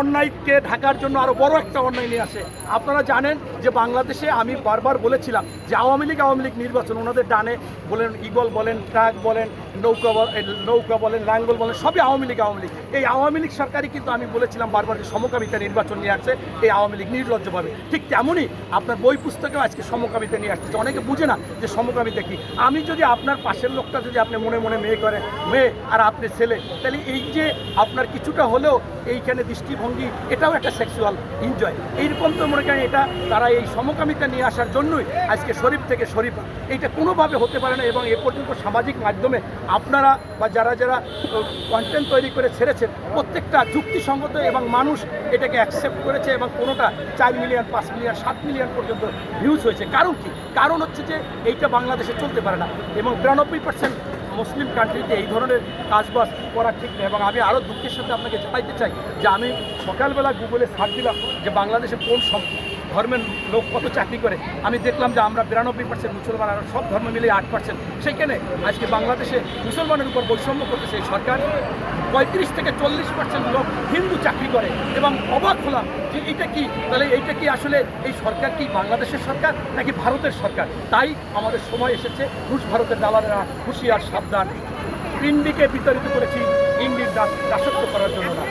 অন্যায়কে ঢাকার জন্য আরও বড় একটা অন্যায় নিয়ে আসে। আপনারা জানেন যে বাংলাদেশে আমি বারবার বলেছিলাম যে আওয়ামী লীগ আওয়ামী লীগ নির্বাচন, ওনাদের ডানে বলেন ইগল বলেন, ট্রাক বলেন, নৌকা নৌকা বলেন লাঙ্গল বলেন, সবই আওয়ামী লীগ আওয়ামী লীগ। এই আওয়ামী লীগ সরকারই কিন্তু আমি বলেছিলাম বারবার যে সমকামিতা নির্বাচন নিয়ে আসছে, এই আওয়ামী লীগ নির্লজ্জভাবে। ঠিক তেমনই আপনার বই পুস্তকেও আজকে সমকামিতা নিয়ে আসছে। অনেকে বুঝে না যে সমকামিতা কি। আমি যদি আপনার পাশের লোকটা যদি আপনি মনে মনে মেয়ে করে, মেয়ে আর আপনি ছেলে, তাহলে এই যে আপনার কিছুটা হলেও এইখানে দৃষ্টিভঙ্গি এটাও একটা সেক্সুয়াল এনজয় এইরকম তো মনে করেন এটা, তারা এই সমকামিতা নিয়ে আসার জন্যই আজকে শরীফ থেকে শরীফ। এইটা কোনোভাবে হতে পারে না এবং এ পর্যন্ত সামাজিক মাধ্যমে আপনারা বা যারা যারা কন্টেন্ট তৈরি করে ছেড়েছেন, প্রত্যেকটা যুক্তিসঙ্গত এবং মানুষ এটাকে অ্যাকসেপ্ট করেছে এবং কোনোটা চার মিলিয়ন পাঁচ মিলিয়ন সাত মিলিয়ন পর্যন্ত ভিউজ হয়েছে। কারণ কি? কারণ হচ্ছে যে এইটা বাংলাদেশে চলতে পারে না এবং বিরানব্বই পার্সেন্ট মুসলিম কান্ট্রিতে এই ধরনের কাজবাজ করা ঠিক না এবং আমি আরও দুঃখের সাথে আপনাকে জানাইতে চাই যে আমি সকালবেলা গুগলে সার্চ দিলাম যে বাংলাদেশে কোন সব ধর্মের লোক কত চাকরি করে। আমি দেখলাম যে আমরা বিরানব্বই পার্সেন্ট মুসলমান আর সব ধর্ম মিলে আট পার্সেন্ট সেইখানে আজকে বাংলাদেশে মুসলমানের উপর বৈষম্য করতেছে সরকার। পঁয়ত্রিশ থেকে চল্লিশ পার্সেন্ট লোক হিন্দু চাকরি করে এবং অবাক হলাম যে এটা কি? তাহলে এইটা কি আসলে এই সরকার কি বাংলাদেশের সরকার নাকি ভারতের সরকার? তাই আমাদের সময় এসেছে, রুশ ভারতের দালালেরা হুঁশিয়ার, সাবধান। ইন্ডিকে বিতাড়িত করেছি, ইন্ডির দাস দাসত্ব করার জন্য না।